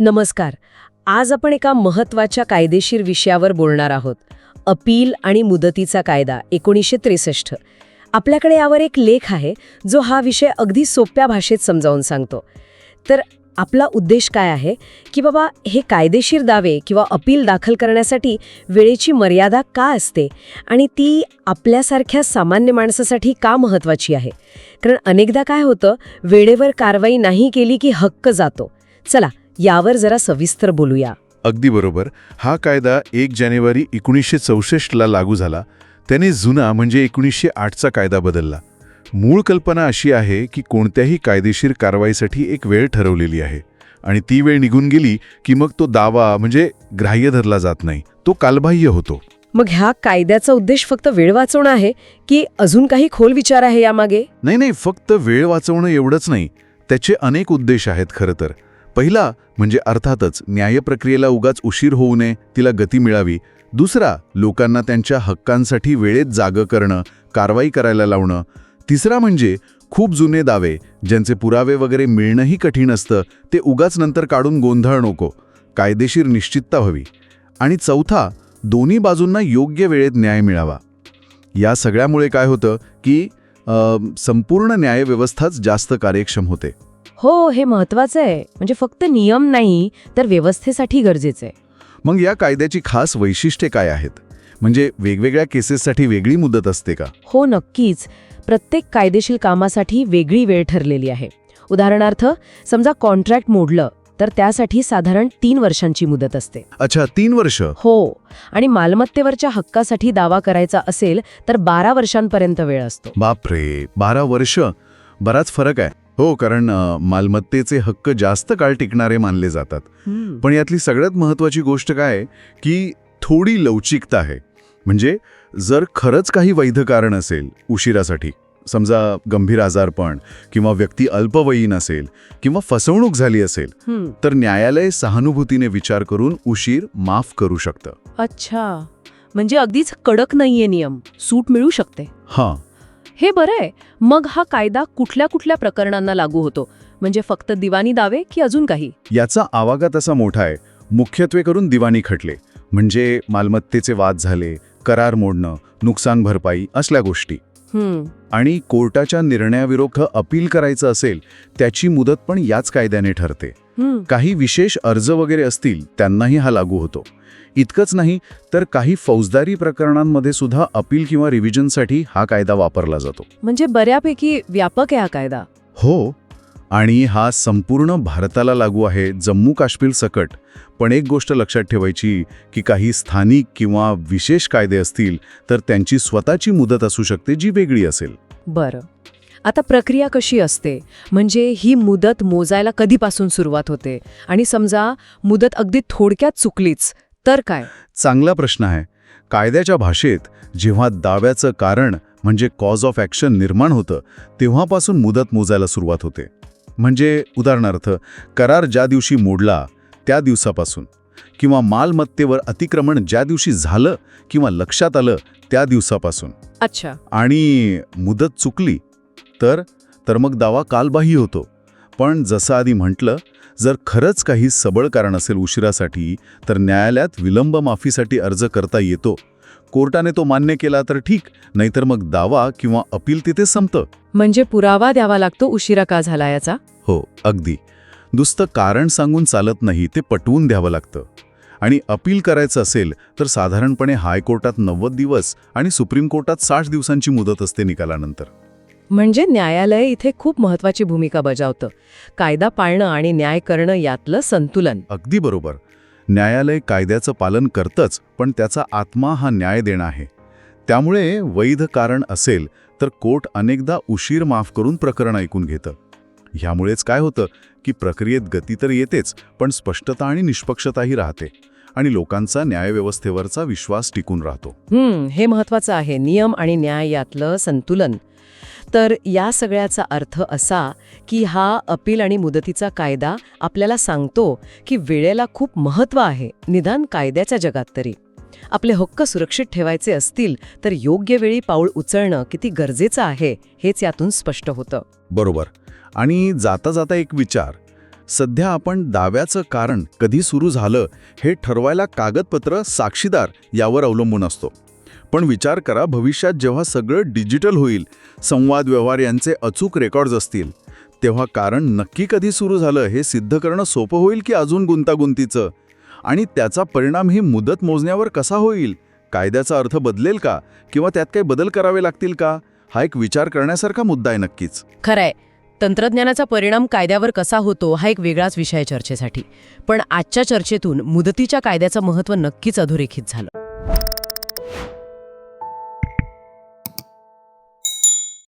नमस्कार. आज आपण एका महत्त्वाच्या कायदेशीर विषयावर बोलणार आहोत. अपील आणि मुदतीचा कायदा एकोणीसशे त्रेसष्ट. आपल्याकडे यावर एक लेख आहे जो हा विषय अगदी सोप्या भाषेत समजावून सांगतो. तर आपला उद्देश काय आहे? की बाबा हे कायदेशीर दावे किंवा अपील दाखल करण्यासाठी वेळेची मर्यादा का असते? आणि ती आपल्यासारख्या सामान्य माणसासाठी का महत्त्वाची आहे? कारण अनेकदा काय होतं वेळेवर कारवाई नाही केली की हक्क जातो. चला यावर जरा सविस्तर बोलूया. अगदी बरोबर. हा कायदा एक जानेवारी एकोणीसशे चौसष्टला लागू झाला. त्याने जुना म्हणजे एकोणीसशे आठचा कायदा बदलला. मूळ कल्पना अशी आहे की कोणत्याही कायदेशीर कारवाईसाठी एक वेळ ठरवलेली आहे. आणि ती वेळ निघून गेली की मग तो दावा म्हणजे ग्राह्य धरला जात नाही. तो कालबाह्य होतो. मग ह्या कायद्याचा उद्देश फक्त वेळ वाचवणं आहे की अजून काही खोल विचार आहे यामागे? नाही नाही फक्त वेळ वाचवणं एवढंच नाही. त्याचे अनेक उद्देश आहेत खरं तर. पहिला म्हणजे अर्थातच न्यायप्रक्रियेला उगाच उशीर होऊ नये तिला गती मिळावी. दुसरा लोकांना त्यांच्या हक्कांसाठी वेळेत जागं करणं कारवाई करायला लावणं. तिसरा म्हणजे खूप जुने दावे ज्यांचे पुरावे वगैरे मिळणंही कठीण असतं ते उगाच नंतर काढून गोंधळ नको. कायदेशीर निश्चितता व्हावी. आणि चौथा दोन्ही बाजूंना योग्य वेळेत न्याय मिळावा. या सगळ्यामुळे काय होतं की संपूर्ण न्यायव्यवस्थाच जास्त कार्यक्षम होते. हो हे महत्वाचं आहे. म्हणजे फक्त नियम नाही तर व्यवस्थेसाठी गरजेचं आहे. मग या कायद्याची खास वैशिष्ट्ये काय आहेत? म्हणजे वेगवेगळ्या केसेससाठी वेगळी मुदत असते का? हो नक्कीच. प्रत्येक कायदेशीर कामासाठी वेगळी वेळ ठरलेली आहे. उदाहरणार्थ समजा कॉन्ट्रॅक्ट मोडलं तर त्यासाठी साधारण तीन वर्षांची मुदत असते. अच्छा तीन वर्ष? हो. आणि मालमत्तेवरच्या हक्कासाठी दावा करायचा असेल तर बारा वर्षांपर्यंत वेळ असतो. बापरे बारा वर्ष? बराच फरक आहे. हो कारण मालमत्तेचे हक्क जास्त काळ टिकणारे मानले जातात. पण यातली सगळ्यात महत्वाची गोष्ट काय आहे की थोडी लवचिकता आहे. म्हणजे जर खरंच काही वैध कारण असेल उशिरासाठी समजा गंभीर आजारपण किंवा व्यक्ती अल्पवयीन असेल किंवा फसवणूक झाली असेल तर न्यायालय सहानुभूतीने विचार करून उशीर माफ करू शकतं. अच्छा. म्हणजे अगदीच कडक नाहीये नियम. सूट मिळू शकते. हां. हे बरं आहे. मग हा कायदा कुठल्या कुठल्या प्रकरणांना लागू होतो? म्हणजे फक्त दिवाणी दावे की अजून काही? याचा आवागा तसा मोठा आहे. मुख्यत्वे करून दिवाणी खटले. म्हणजे मालमत्तेचे वाद झाले करार मोडणं नुकसान भरपाई असल्या गोष्टी. आणि कोर्टाच्या निर्णयाविरोध अपील करायचं असेल त्याची मुदत पण याच कायद्याने ठरते. काही विशेष अर्ज वगैरे असतील त्यांनाही हा लागू होतो. इतकंच नाही तर काही फौजदारी प्रकरणांमध्ये सुद्धा अपील किंवा रिव्हिजनसाठी हा कायदा वापरला जातो. म्हणजे बऱ्यापैकी व्यापक आहे हा कायदा. हो आणि हा संपूर्ण भारताला लागू आहे जम्मू काश्मीर सकट. पण एक गोष्ट लक्षात ठेवायची की काही स्थानिक किंवा विशेष कायदे असतील तर त्यांची स्वतःची मुदत असू शकते जी वेगळी असेल. बरं. आता प्रक्रिया कशी असते? म्हणजे ही मुदत मोजायला कधीपासून सुरुवात होते? आणि समजा मुदत अगदी थोडक्यात चुकलीच तर काय? चांगला प्रश्न आहे. कायद्याच्या भाषेत जेव्हा दाव्याचं कारण म्हणजे कॉज ऑफ ॲक्शन निर्माण होतं तेव्हापासून मुदत मोजायला सुरुवात होते. म्हणजे उदाहरणार्थ करार ज्या दिवशी मोडला त्या दिवसापासून. किंवा मालमत्तेवर अतिक्रमण ज्या दिवशी झालं किंवा लक्षात आलं त्या दिवसापासून. अच्छा. आणि मुदत चुकली तर तर मग दावा कालबाही होतो. पण जसं आधी म्हटलं जर खरंच काही सबळ कारण असेल उशिरासाठी तर न्यायालयात विलंब माफीसाठी अर्ज करता येतो. कोर्टाने तो मान्य केला तर ठीक नाहीतर मग दावा किंवा अपील तिथे संपतं. म्हणजे पुरावा द्यावा लागतो उशिरा का झाला याचा? हो अगदी. नुसतं कारण सांगून चालत नाही ते पटवून द्यावं लागतं. आणि अपील करायचं असेल तर साधारणपणे हायकोर्टात नव्वद दिवस आणि सुप्रीम कोर्टात साठ दिवसांची मुदत असते निकालानंतर. म्हणजे न्यायालय इथे खूप महत्वाची भूमिका बजावतं. कायदा पाळणं आणि न्याय करणं यातलं संतुलन. अगदी बरोबर. न्यायालय कायद्याचं पालन करतंच पण त्याचा आत्मा हा न्याय देणं आहे. त्यामुळे वैध कारण असेल तर कोर्ट अनेकदा उशीर माफ करून प्रकरण ऐकून घेतं. ह्यामुळेच काय होतं की प्रक्रियेत गती तर येतेच पण स्पष्टता आणि निष्पक्षताही राहते. आणि लोकांचा न्यायव्यवस्थेवरचा विश्वास टिकून राहतो. हे महत्वाचं आहे. नियम आणि न्याय यातलं संतुलन. तर या सगळ्याचा अर्थ असा की हा अपील आणि मुदतीचा कायदा आपल्याला सांगतो की वेळेला खूप महत्त्व आहे निदान कायद्याच्या जगात तरी. आपले हक्क सुरक्षित ठेवायचे असतील तर योग्य वेळी पाऊल उचलणं किती गरजेचं आहे हेच यातून स्पष्ट होतं. बरोबर. आणि जाता जाता एक विचार. सध्या आपण दाव्याचं कारण कधी सुरू झालं हे ठरवायला कागदपत्र साक्षीदार यावर अवलंबून असतो. पण विचार करा भविष्यात जेव्हा सगळं डिजिटल होईल संवाद व्यवहार यांचे अचूक रेकॉर्ड्स असतील तेव्हा कारण नक्की कधी सुरू झालं हे सिद्ध करणं सोपं होईल की अजून गुंतागुंतीचं? आणि त्याचा परिणाम ही मुदत मोजण्यावर कसा होईल? कायद्याचा अर्थ बदलेल का? किंवा त्यात काही बदल करावे लागतील का? हा एक विचार करण्यासारखा मुद्दा आहे नक्कीच. खरंय. तंत्रज्ञानाचा परिणाम कायद्यावर कसा होतो हा एक वेगळाच विषय आहे चर्चेसाठी. पण आजच्या चर्चेतून मुदतीच्या कायद्याचं महत्त्व नक्कीच अधोरेखित झालं.